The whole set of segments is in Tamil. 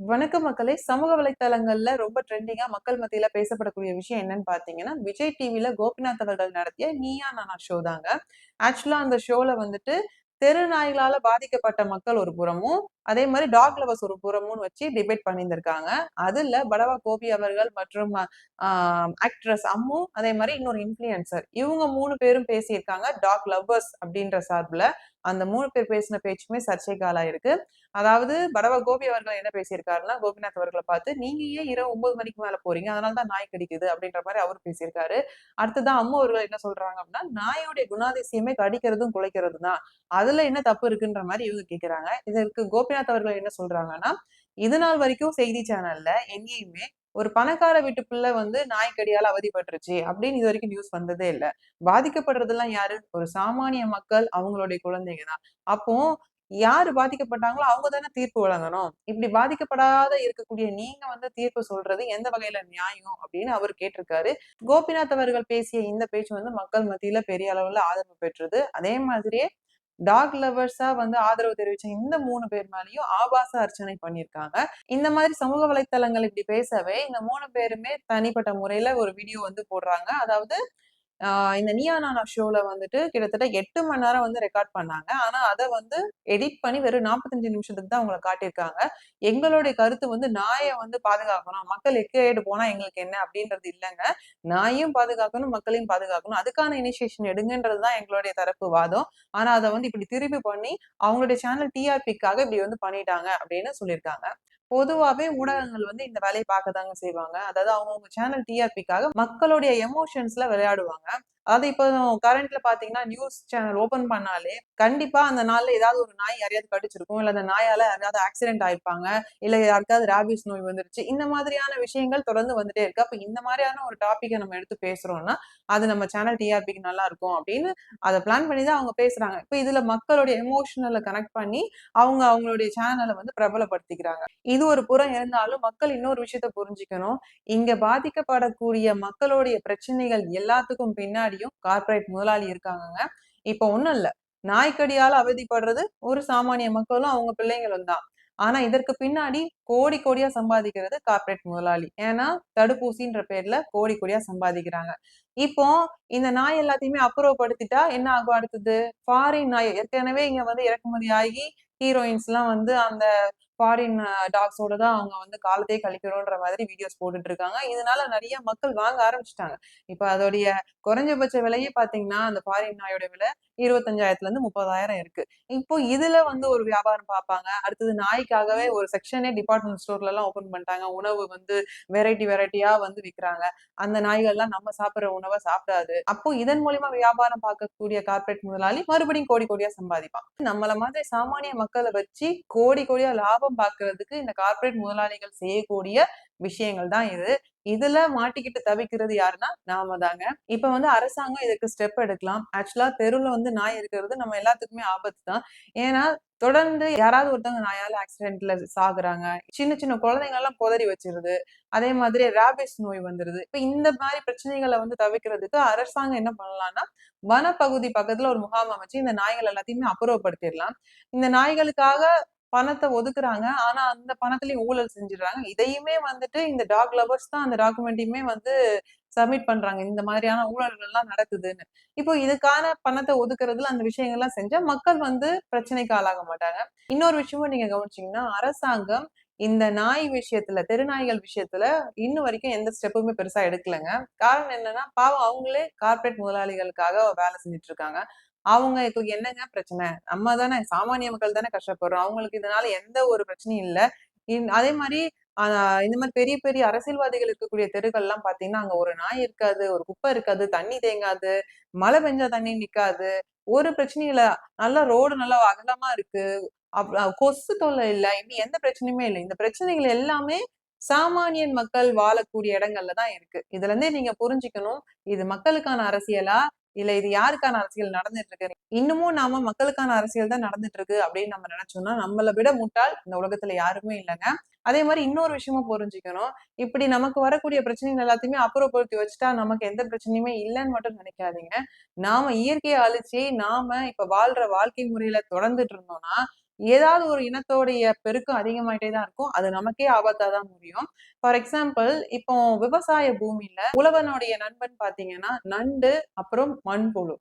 வணக்கம் மக்களே சமூக வலைத்தளங்கள்ல ரொம்ப ட்ரெண்டிங்கா மக்கள் மத்தியில பேசப்படக்கூடிய விஷயம் என்னன்னு பாத்தீங்கன்னா விஜய் டிவில கோபிநாத் அவர்கள் நடத்திய நீயா நானா ஷோ தாங்க. ஆக்சுவலா அந்த ஷோல வந்துட்டு தெரு நாய்களால பாதிக்கப்பட்ட மக்கள் ஒரு புறமும் அதே மாதிரி டாக் லவர்ஸ் ஒரு புறமும் வச்சு டிபேட் பண்ணியிருந்திருக்காங்க. அதுல படவா கோபி அவர்கள் மற்றும் ஆக்ட்ரஸ் அம்மு அதே மாதிரி இன்னொரு இன்ஃபுளுசர் இவங்க மூணு பேரும் பேசியிருக்காங்க டாக் லவ்வர்ஸ் அப்படின்ற சார்பில். அந்த மூணு பேர் பேசின பேச்சுமே சர்ச்சைக்காலா இருக்கு அதாவது படவா கோபி அவர்கள் என்ன பேசியிருக்காருன்னா கோபிநாத் அவர்களை பார்த்து நீங்க ஏன் இரவு ஒன்பது மணிக்கு மேல போறீங்க? அதனால தான் நாய் கடிக்குது. அப்படின்ற மாதிரி அவர் பேசியிருக்காரு. அடுத்ததான் அம்மா அவர்கள் என்ன சொல்றாங்க அப்படின்னா நாயோடைய குணாதிசயமே கடிக்கிறதும் குலைக்கிறது தான் அதுல என்ன தப்பு இருக்குன்ற மாதிரி இவங்க கேட்கிறாங்க இதற்கு கோபிநாத் அவர்கள் என்ன சொல்றாங்கன்னா இது நாள் வரைக்கும் செய்தி சேனல்ல எங்கேயுமே ஒரு பணக்கார வீட்டு பிள்ளை வந்து நாய்க்கடியால் அவதிப்பட்டுருச்சு அப்படின்னு இது வரைக்கும் நியூஸ் வந்ததே இல்லை. பாதிக்கப்படுறதெல்லாம் யாரு? ஒரு சாமானிய மக்கள் அவங்களுடைய குழந்தைங்க தான் அப்போ யாரு பாதிக்கப்பட்டாங்களோ அவங்க தானே தீர்ப்பு வழங்கணும். இப்படி பாதிக்கப்படாத இருக்கக்கூடிய நீங்க வந்து தீர்ப்பு சொல்றது எந்த வகையில நியாயம் அப்படின்னு அவர் கேட்டிருக்காரு. கோபிநாத் அவர்கள் பேசிய இந்த பேச்சு வந்து மக்கள் மத்தியில பெரிய அளவுல ஆதரவு பெற்றது. அதே மாதிரியே டாக் லவர்ஸா வந்து ஆதரவு தெரிவிச்ச இந்த மூணு பேர் மேலேயும் ஆபாச அர்ச்சனை பண்ணியிருக்காங்க. இந்த மாதிரி சமூக வலைத்தளங்கள் இப்படி பேசவே இந்த மூணு பேருமே தனிப்பட்ட முறையில ஒரு வீடியோ வந்து போடுறாங்க. அதாவது இந்த நியா நானா ஷோல வந்துட்டு கிட்டத்தட்ட எட்டு மணி நேரம் வந்து ரெக்கார்ட் பண்ணாங்க. ஆனா அதை வந்து எடிட் பண்ணி வெறும் நாற்பத்தஞ்சு நிமிஷத்துக்கு தான் அவங்களை காட்டியிருக்காங்க. எங்களுடைய கருத்து வந்து நாயை வந்து பாதுகாக்கணும். மக்கள் எக்கேடு போனா எங்களுக்கு என்ன அப்படின்றது இல்லைங்க. நாயும் பாதுகாக்கணும் மக்களையும் பாதுகாக்கணும். அதுக்கான இனிஷியேஷன் எடுங்கன்றது தான் எங்களுடைய தரப்பு வாதம். ஆனா அதை வந்து இப்படி திருப்பி பண்ணி அவங்களுடைய சேனல் டிஆர்பிக்காக இப்படி வந்து பண்ணிட்டாங்க அப்படின்னு சொல்லியிருக்காங்க. பொதுவாவே ஊடகங்கள் வந்து இந்த வேலையை பார்க்கதாங்க செய்வாங்க. அதாவது அவங்கவுங்க சேனல் டிஆர்பிக்காக மக்களுடைய எமோஷன்ஸ்ல விளையாடுவாங்க. அதாவது இப்போ கரண்ட்ல பாத்தீங்கன்னா நியூஸ் சேனல் ஓபன் பண்ணாலே கண்டிப்பா அந்த நாள்ல ஏதாவது ஒரு நாய் யாரையாவது கடிச்சிருக்கும் இல்ல அந்த நாயால யாராவது ஆக்சிடென்ட் ஆயிருப்பாங்க இல்ல யாருக்காவது ரேபிஸ் நோய் வந்துருச்சு இந்த மாதிரியான விஷயங்கள் தொடர்ந்து வந்துட்டே இருக்கு. அப்ப இந்த மாதிரியான ஒரு டாபிக்கை நம்ம எடுத்து பேசுறோம்னா அது நம்ம சேனல் டிஆர்பிக்கு நல்லா இருக்கும் அப்படின்னு அதை பிளான் பண்ணி தான் அவங்க பேசுறாங்க. இப்ப இதுல மக்களுடைய எமோஷனலை கனெக்ட் பண்ணி அவங்க அவங்களுடைய சேனலை வந்து பிரபலப்படுத்திக்கிறாங்க. இது ஒரு புறம் இருந்தாலும் மக்கள் இன்னொரு விஷயத்த புரிஞ்சுக்கணும். இங்க பாதிக்கப்படக்கூடிய மக்களுடைய பிரச்சனைகள் எல்லாத்துக்கும் பின்னாடி பின்னாடியும் கார்பரேட் முதலாளி இருக்காங்க இப்போ ஒண்ணும் இல்ல. நாய்க்கடியால அவதிப்படுறது ஒரு சாமானிய மக்களும் அவங்க பிள்ளைங்களும் தான். ஆனா இதற்கு பின்னாடி கோடி கோடியா சம்பாதிக்கிறது கார்பரேட் முதலாளி. ஏன்னா தடுப்பூசின்ற பேர்ல கோடி கோடியா சம்பாதிக்கிறாங்க. இப்போ இந்த நாய் எல்லாத்தையுமே அப்புறப்படுத்திட்டா என்ன ஆகும் அடுத்தது? ஃபாரின் நாய். ஏற்கனவே இங்க வந்து இறக்குமதி ஆகி ஹீரோயின்ஸ் எல்லாம் வந்து அந்த ஃபாரின் டாக்ஸோட தான் அவங்க வந்து காலத்தையே கழிக்கிறோன்ற மாதிரி வீடியோஸ் போட்டுட்டு இருக்காங்க இதனால நிறைய மக்கள் வாங்க ஆரம்பிச்சிட்டாங்க. இப்ப அதோடைய குறைஞ்சபட்ச விலையே பாத்தீங்கன்னா அந்த ஃபாரின் நாயோட விலை இருபத்தஞ்சாயிரத்துல இருந்து முப்பதாயிரம் இருக்கு. இப்போ இதுல வந்து ஒரு வியாபாரம் பார்ப்பாங்க அடுத்தது நாய்க்காகவே ஒரு செக்ஷனே டிபார்ட்மெண்ட் ஸ்டோர்ல எல்லாம் ஓபன் பண்ணிட்டாங்க. உணவு வந்து வெரைட்டி வெரைட்டியா வந்து விற்கிறாங்க அந்த நாய்கள்லாம் நம்ம சாப்பிடுற உணவை சாப்பிடாது. அப்போ இதன் மூலியமா வியாபாரம் பார்க்கக்கூடிய கார்பரேட் முதலாளி மறுபடியும் கோடி கோடியா சம்பாதிப்பான். நம்மள மாதிரி சாமானிய மக்களை வச்சு கோடி கோடியா லாபம் பார்க்கறதுக்கு இந்த கார்பரேட் முதலாளிகள் செய்யக்கூடிய விஷயங்கள் தான் இது. இதுல மாட்டிக்கிட்டு தவிக்கிறது யாருன்னா நாம தாங்க. இப்ப வந்து அரசாங்கம் இதுக்கு ஸ்டெப் எடுக்கலாம். ஆக்சுவலா தெருவில் வந்து நாய் இருக்கிறது நம்ம எல்லாத்துக்குமே ஆபத்து தான். ஏன்னா தொடர்ந்து யாராவது ஒருத்தவங்க நாயால ஆக்சிடென்ட்ல சாகுறாங்க. சின்ன சின்ன குழந்தைங்க எல்லாம் புதறி வச்சிருது. அதே மாதிரி ரேபிஸ் நோய் வந்துருது. இப்ப இந்த மாதிரி பிரச்சனைகளை வந்து தவிர்க்கிறதுக்கு அரசாங்கம் என்ன பண்ணலாம்னா வனப்பகுதி பக்கத்துல ஒரு முகாம் அமைச்சு இந்த நாய்கள் எல்லாத்தையுமே அப்புறப்படுத்திடலாம். இந்த நாய்களுக்காக பணத்தை ஒதுக்குறாங்க. ஆனா அந்த பணத்துலயும் ஊழல் செஞ்சிடுறாங்க. இதையுமே வந்துட்டு இந்த டாக் லவர்ஸ் தான் அந்த டாக்குமெண்ட்டையுமே வந்து சப்மிட் பண்றாங்க. இந்த மாதிரியான ஊழல்கள் எல்லாம் நடக்குதுன்னு. இப்போ இதுக்கான பணத்தை ஒதுக்குறதுல அந்த விஷயங்கள்லாம் செஞ்சா மக்கள் வந்து பிரச்சனைக்கு ஆளாக மாட்டாங்க. இன்னொரு விஷயமும் நீங்க கவனிச்சீங்கன்னா அரசாங்கம் இந்த நாய் விஷயத்துல தெருநாய்கள் விஷயத்துல இன்னும் வரைக்கும் எந்த ஸ்டெப்புமே பெருசா எடுக்கலைங்க. காரணம் என்னன்னா பாவம் அவங்களே கார்பரேட் முதலாளிகளுக்காக வேலை செஞ்சுட்டு இருக்காங்க. அவங்களுக்கு என்னங்க பிரச்சனை? நம்ம தானே சாமானிய மக்கள் தானே கஷ்டப்படுறோம். அவங்களுக்கு இதனால எந்த ஒரு பிரச்சனையும் இல்லை. அதே மாதிரி இந்த மாதிரி பெரிய பெரிய அரசியல்வாதிகள் இருக்கக்கூடிய தெருக்கள் எல்லாம் பாத்தீங்கன்னா அங்க ஒரு நாய் இருக்காது ஒரு குப்பை இருக்காது தண்ணி தேங்காது மழை பெஞ்சா தண்ணி நிக்காது. ஒரு பிரச்சனையும் இல்ல. நல்லா ரோடு நல்லா அகலமா இருக்கு. கொசு தொல்லை இல்லை. இப்படி எந்த பிரச்சனையுமே இல்லை. இந்த பிரச்சனைகள் எல்லாமே சாமானியன் மக்கள் வாழக்கூடிய இடங்கள்ல தான் இருக்கு. இதுல இருந்தே நீங்க புரிஞ்சுக்கணும். இது மக்களுக்கான அரசியலா? இல்ல இது யாருக்கான அரசியல் நடந்துட்டு இருக்கு இன்னமும் நாம மக்களுக்கான அரசியல் தான் நடந்துட்டு இருக்கு அப்படின்னு நம்ம நினைச்சோம்னா நம்மளை விட முட்டாள் இந்த உலகத்துல யாருமே இல்லைங்க. அதே மாதிரி இன்னொரு விஷயமும் புரிஞ்சுக்கணும். இப்படி நமக்கு வரக்கூடிய பிரச்சனைகள் எல்லாத்தையுமே அப்புறப்படுத்தி வச்சுட்டா நமக்கு எந்த பிரச்சனையுமே இல்லைன்னு மட்டும் நினைக்காதீங்க. நாம இயற்கையை அழிச்சு நாம இப்ப வாழ்ற வாழ்க்கை முறையில தொடர்ந்துட்டு இருந்தோம்னா ஏதாவது ஒரு இனத்தோடைய பெருக்கம் அதிகமாயிட்டே தான் இருக்கும். அது நமக்கே ஆபத்தா தான் முடியும். ஃபார் எக்ஸாம்பிள் இப்போ விவசாய பூமியில உழவனுடைய நண்பன் பாத்தீங்கன்னா நண்டு அப்புறம் மண்புழு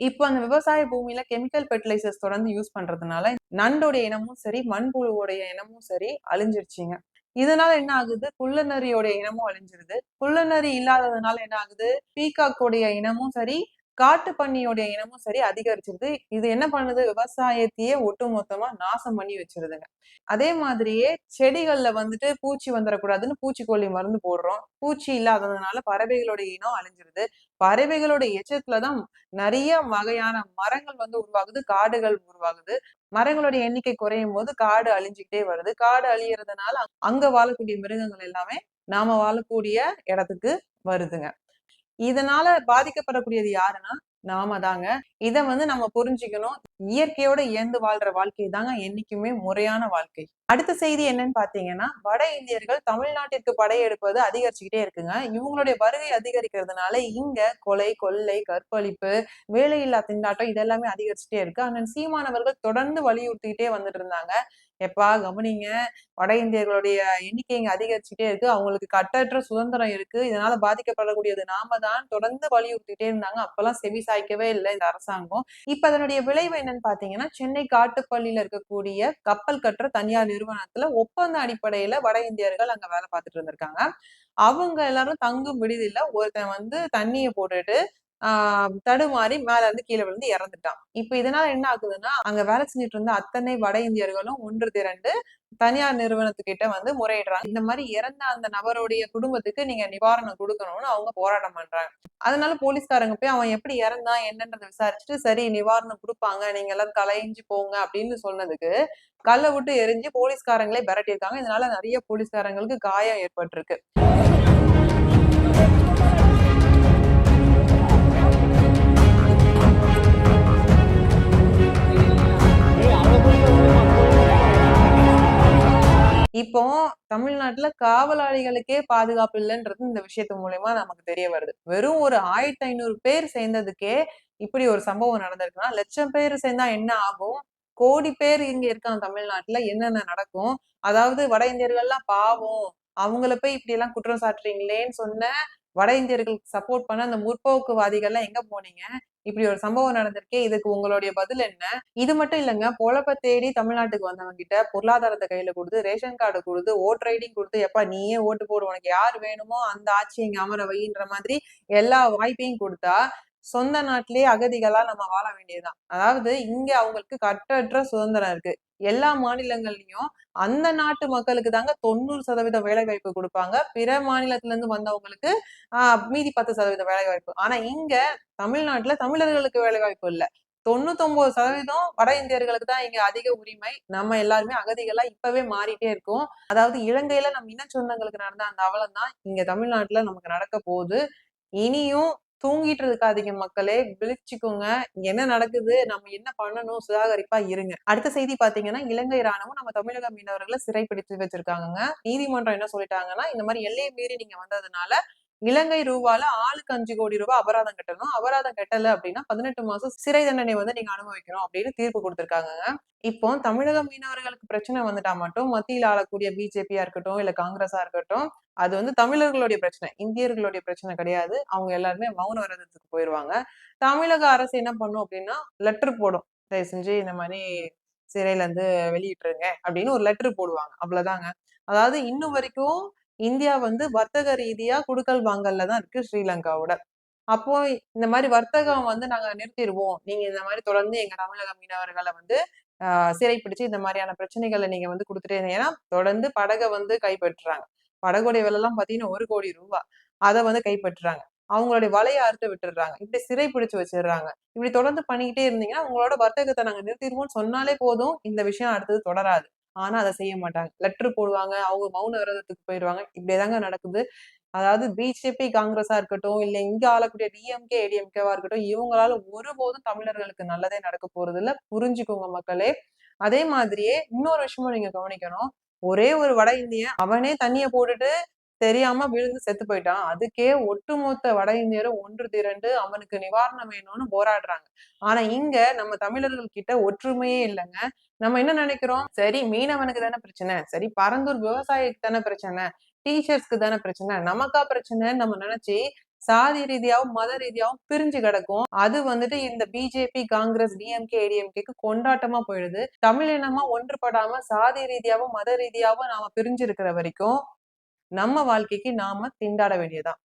இப்போ அந்த விவசாய பூமியில கெமிக்கல் ஃபெர்டிலைசர்ஸ் தொடர்ந்து யூஸ் பண்றதுனால நண்டோடைய இனமும் சரி மண்புழுவோடைய இனமும் சரி அழிஞ்சிருச்சுங்க. இதனால என்ன ஆகுது? குள்ளநரியோடைய இனமும் அழிஞ்சிருது. குள்ளநரி இல்லாததுனால என்ன ஆகுது? பீகாக்கோடைய இனமும் சரி காட்டு பன்னியோடைய இனமும் சரி அதிகரிச்சிருது. இது என்ன பண்ணுது? விவசாயத்தையே ஒட்டுமொத்தமா நாசம் பண்ணி வச்சிருதுங்க. அதே மாதிரியே செடிகள்ல வந்துட்டு பூச்சி வந்துடக்கூடாதுன்னு பூச்சிக்கொல்லி மருந்து போடுறோம். பூச்சி இல்லாததுனால பறவைகளுடைய இனம் அழிஞ்சிருது. பறவைகளோட எச்சத்துலதான் நிறைய வகையான மரங்கள் வந்து உருவாகுது. காடுகள் உருவாகுது. மரங்களுடைய எண்ணிக்கை குறையும் போது காடு அழிஞ்சுக்கிட்டே வருது. காடு அழியறதுனால அங்க வாழக்கூடிய மிருகங்கள் எல்லாமே நாம வாழக்கூடிய இடத்துக்கு வருதுங்க. இதனால பாதிக்கப்படக்கூடியது யாருன்னா நாம தாங்க. இதை வந்து நம்ம புரிஞ்சுக்கணும். இயற்கையோட இயந்து வாழ்ற வாழ்க்கை தாங்க என்னைக்குமே முறையான வாழ்க்கை. அடுத்த செய்தி என்னன்னு பாத்தீங்கன்னா வட இந்தியர்கள் தமிழ்நாட்டிற்கு படையெடுப்பது அதிகரிச்சுக்கிட்டே இருக்குங்க. இவங்களுடைய வருகை அதிகரிக்கிறதுனால இங்க கொலை கொள்ளை கற்பழிப்பு வேலையில்லா திண்டாட்டம் இதெல்லாமே அதிகரிச்சுட்டே இருக்கு. அண்ணன் சீமானவர்கள் தொடர்ந்து வலியுறுத்திக்கிட்டே வந்துட்டு இருந்தாங்க. எப்பா கவனிங்க. வட இந்தியர்களுடைய எண்ணிக்கை இங்க அதிகரிச்சுட்டே இருக்கு. அவங்களுக்கு கட்டற்ற சுதந்திரம் இருக்கு. இதனால பாதிக்கப்படக்கூடியது நாம தான் தொடர்ந்து வலியுறுத்திட்டே இருந்தாங்க. அப்பெல்லாம் செவி சாய்க்கவே இல்லை இந்த அரசாங்கம். இப்ப அதனுடைய விளைவு என்னன்னு பாத்தீங்கன்னா சென்னை காட்டுப்பள்ளியில இருக்கக்கூடிய கப்பல் கட்டுற தனியார் நிறுவனத்துல ஒப்பந்த அடிப்படையில வட இந்தியர்கள் அங்க வேலை பார்த்துட்டு இருந்திருக்காங்க. அவங்க எல்லாரும் தங்கும் விடுதியில ஒருத்தன் வந்து தண்ணியை போட்டுட்டு ஆஹ் தடுமாறி மேல இருந்து கீழே விழுந்து இறந்துட்டான். இப்ப இதனால என்ன ஆகுதுன்னா அங்க வேலை செஞ்சுட்டு இருந்த அத்தனை வட இந்தியர்களும் ஒன்று திரண்டு தனியார் நிறுவனத்துக்கிட்ட வந்து முறையிடுறாங்க. இந்த மாதிரி இறந்த அந்த நபருடைய குடும்பத்துக்கு நீங்க நிவாரணம் கொடுக்கணும்னு அவங்க போராட்டம் பண்றாங்க. அதனால போலீஸ்காரங்க போய் அவன் எப்படி இறந்தான் என்னன்றதை விசாரிச்சுட்டு சரி நிவாரணம் கொடுப்பாங்க நீங்க எல்லாம் கலைஞ்சு போங்க அப்படின்னு சொன்னதுக்கு கல்லை விட்டு எரிஞ்சு போலீஸ்காரங்களே விரட்டியிருக்காங்க. இதனால நிறைய போலீஸ்காரங்களுக்கு காயம் ஏற்பட்டிருக்கு. தமிழ்நாட்டுல காவலாளிகளுக்கே பாதுகாப்பு இல்லைன்றது இந்த விஷயத்து மூலயமா நமக்கு தெரிய வருது. வெறும் ஒரு ஆயிரத்தி ஐநூறு பேர் சேர்ந்ததுக்கே இப்படி ஒரு சம்பவம் நடந்திருக்குன்னா லட்சம் பேர் சேர்ந்தா என்ன ஆகும்? கோடி பேர் இங்க இருக்காங்க தமிழ்நாட்டுல என்னென்ன நடக்கும்? அதாவது வட இந்தியர்கள்லாம் பாவம் அவங்கள போய் இப்படி எல்லாம் குற்றம் சாட்டுறீங்களேன்னு சொன்ன வட இந்தியர்களுக்கு சப்போர்ட் பண்ண அந்த முற்போக்குவாதிகள்லாம் எங்க போனீங்க? இப்படி ஒரு சம்பவம் நடந்திருக்கே இதுக்கு உங்களுடைய பதில் என்ன? இது மட்டும் இல்லைங்க பொழப்ப தேடி தமிழ்நாட்டுக்கு வந்தவங்க கிட்ட பொருளாதாரத்தை கையில கொடுத்து ரேஷன் கார்டு கொடுத்து ஓட் ரைடிங் கொடுத்து எப்ப நீயே ஓட்டு போடு உனக்கு யார் வேணுமோ அந்த ஆட்சி இங்க அமர வைன்ற மாதிரி எல்லா வாய்ப்பையும் கொடுத்தா சொந்த நாட்டிலேயே அகதிகளா நம்ம வாழ வேண்டியதுதான். அதாவது இங்க அவங்களுக்கு கட்டற்ற சுதந்திரம் இருக்கு. எல்லா மாநிலங்கள்லயும் அந்த நாட்டு மக்களுக்கு தாங்க தொண்ணூறு சதவீத வேலை வாய்ப்பு கொடுப்பாங்க. பிற மாநிலத்துல இருந்து வந்தவங்களுக்கு ஆஹ் மீதி பத்து சதவீத வேலை வாய்ப்பு ஆனா இங்க தமிழ்நாட்டுல தமிழர்களுக்கு வேலை வாய்ப்பு இல்ல. தொண்ணூத்தொன்பது சதவீதம் வட இந்தியர்களுக்கு தான் இங்க அதிக உரிமை. நம்ம எல்லாருமே அகதிகளா இப்பவே மாறிட்டே இருக்கோம். அதாவது இலங்கையில நம்ம இன சொந்தங்களுக்கு நடந்த அந்த அவலம் தான் இங்க தமிழ்நாட்டுல நமக்கு நடக்க போகுது. இனியும் தூங்கிட்டு இருக்காதீங்க மக்களே விழிச்சுக்கோங்க. என்ன நடக்குது? நம்ம என்ன பண்ணணும்? சுதாகரிப்பா இருங்க. அடுத்த செய்தி பாத்தீங்கன்னா இலங்கை ராணுவம் நம்ம தமிழக மீனவர்களை சிறைப்பிடித்து வச்சிருக்காங்க நீதிமன்றம் என்ன சொல்லிட்டாங்கன்னா இந்த மாதிரி எல்லையை மீறி நீங்க வந்ததுனால இலங்கை ரூபால ஆளுக்கு அஞ்சு கோடி ரூபாய் அபராதம் கட்டணும். அபராதம் கட்டல அப்படின்னா பதினெட்டு மாசம் சிறை தண்டனை வந்து நீங்க அனுபவிக்கணும் அப்படின்னு தீர்ப்பு கொடுத்திருக்காங்க. இப்போ தமிழக மீனவர்களுக்கு பிரச்சனை வந்துட்டா மட்டும் மத்தியில் ஆளக்கூடிய பிஜேபியா இருக்கட்டும் இல்ல காங்கிரஸா இருக்கட்டும் அது வந்து தமிழர்களுடைய பிரச்சனை. இந்தியர்களுடைய பிரச்சனை கிடையாது. அவங்க எல்லாருமே மௌன விரதத்துக்கு போயிருவாங்க. தமிழக அரசு என்ன பண்ணும் அப்படின்னா லெட்டர் போடும். தயவு செஞ்சு இந்த மாதிரி சிறையில இருந்து வெளியிட்டுருங்க அப்படின்னு ஒரு லெட்டர் போடுவாங்க. அவ்வளவுதாங்க. அதாவது இன்னும் வரைக்கும் இந்தியா வந்து வர்த்தக ரீதியா குடுக்கல் வாங்கல்ல தான் இருக்கு ஸ்ரீலங்காவோட. அப்போ இந்த மாதிரி வர்த்தகம் வந்து நாங்க நிறுத்திடுவோம் நீங்க இந்த மாதிரி தொடர்ந்து எங்க தமிழக மீனவர்களை வந்து ஆஹ் சிறைப்பிடிச்சு இந்த மாதிரியான பிரச்சனைகளை நீங்க வந்து கொடுத்துட்டே ஏன்னா தொடர்ந்து படகை வந்து கைப்பற்றுறாங்க. படகுடைய விலை எல்லாம் பாத்தீங்கன்னா ஒரு கோடி ரூபாய் அதை வந்து கைப்பற்றுறாங்க. அவங்களுடைய வலையை அறுத்து விட்டுடுறாங்க. இப்படி சிறை பிடிச்சு வச்சிடுறாங்க. இப்படி தொடர்ந்து பண்ணிக்கிட்டே இருந்தீங்கன்னா உங்களோட வர்த்தகத்தை நாங்க நிறுத்திடுவோம்னு சொன்னாலே போதும். இந்த விஷயம் அடுத்தது தொடராது. ஆனா அதை செய்ய மாட்டாங்க. லெட்டர் போடுவாங்க அவங்க மௌன விரதத்துக்கு போயிடுவாங்க இப்படிதாங்க நடக்குது. அதாவது பிஜேபி காங்கிரஸா இருக்கட்டும் இல்ல இங்க ஆளக்கூடிய டிஎம்கே ஏடிஎம்கேவா இருக்கட்டும் இவங்களால ஒருபோதும் தமிழர்களுக்கு நல்லதே நடக்க போறது இல்ல புரிஞ்சுக்கோங்க மக்களே. அதே மாதிரியே இன்னொரு விஷயமும் நீங்க கவனிக்கணும். ஒரே ஒரு வட இந்தியன் அவனே தண்ணிய போட்டுட்டு தெரியாம விழுந்து செத்து போயிட்டான். அதுக்கே ஒட்டுமொத்த வட இந்தியரும் ஒன்று திரண்டு அவனுக்கு நிவாரணம் வேணும்னு போராடுறாங்க. ஆனா இங்க நம்ம தமிழர்கள் கிட்ட ஒற்றுமையே இல்லைங்க. நம்ம என்ன நினைக்கிறோம்? சரி மீனவனுக்கு தானே பிரச்சனை. சரி பரந்தூர் விவசாயிக்கு தானே பிரச்சனை. டீச்சர்ஸ்க்கு தானே பிரச்சனை. நமக்கா பிரச்சனைன்னு நம்ம நினைச்சு சாதி ரீதியாவும் மத ரீதியாவும் பிரிஞ்சு கிடக்கும். அது வந்துட்டு இந்த பிஜேபி காங்கிரஸ் டிஎம்கே ஏடிஎம்கேக்கு கொண்டாட்டமா போயிடுது. தமிழ் இனமா ஒன்றுபடாம சாதி ரீதியாவும் மத ரீதியாவும் நாம பிரிஞ்சு இருக்கிற வரைக்கும் நம்ம வாழ்க்கைக்கு நாம திண்டாட வேண்டியதான்